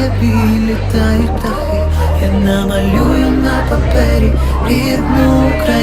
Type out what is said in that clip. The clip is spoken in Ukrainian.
небі літають птахи, я намалюю на папері рідну Україну.